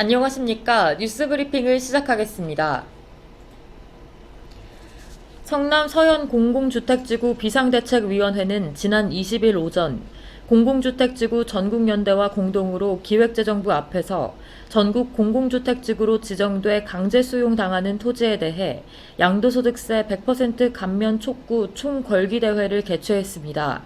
안녕하십니까. 뉴스 브리핑을 시작하겠습니다. 성남 서현 공공주택지구 비상대책위원회는 지난 20일 오전 공공주택지구 전국연대와 공동으로 기획재정부 앞에서 전국 공공주택지구로 지정돼 강제 수용당하는 토지에 대해 양도소득세 100% 감면 촉구 총궐기대회를 개최했습니다.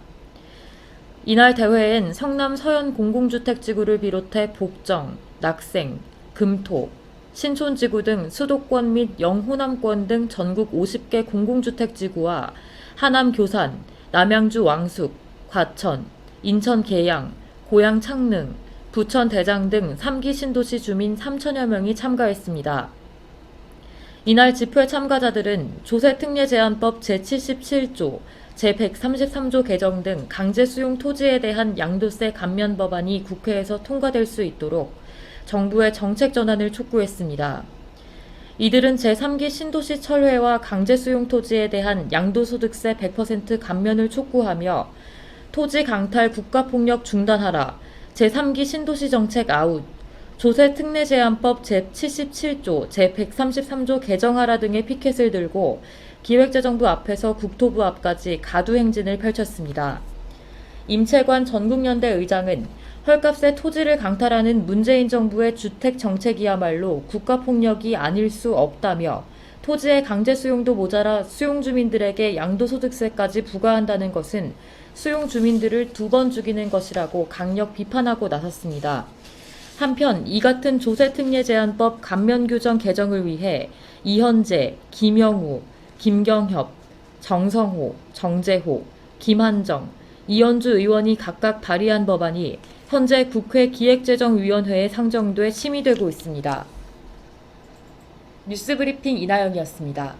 이날 대회엔 성남 서현 공공주택지구를 비롯해 복정, 낙생, 금토, 신촌지구 등 수도권 및 영호남권 등 전국 50개 공공주택지구와 하남 교산, 남양주 왕숙, 과천, 인천 계양, 고양 창릉, 부천 대장 등 3기 신도시 주민 3천여 명이 참가했습니다. 이날 집회 참가자들은 조세특례제한법 제77조, 제133조 개정 등 강제 수용 토지에 대한 양도세 감면 법안이 국회에서 통과될 수 있도록 정부의 정책 전환을 촉구했습니다. 이들은 제3기 신도시 철회와 강제 수용 토지에 대한 양도소득세 100% 감면을 촉구하며 토지 강탈 국가폭력 중단하라, 제3기 신도시 정책 아웃, 조세 특례 제한법 제77조, 제133조 개정하라 등의 피켓을 들고 기획재정부 앞에서 국토부 앞까지 가두 행진을 펼쳤습니다. 임채관 전국연대 의장은 헐값에 토지를 강탈하는 문재인 정부의 주택 정책이야말로 국가 폭력이 아닐 수 없다며 토지의 강제 수용도 모자라 수용 주민들에게 양도소득세까지 부과한다는 것은 수용 주민들을 두 번 죽이는 것이라고 강력 비판하고 나섰습니다. 한편 이 같은 조세특례제한법 감면 규정 개정을 위해 이현재, 김영우, 김경협, 정성호, 정재호, 김한정, 이현주 의원이 각각 발의한 법안이 현재 국회 기획재정위원회에 상정돼 심의되고 있습니다. 뉴스브리핑 이나영이었습니다.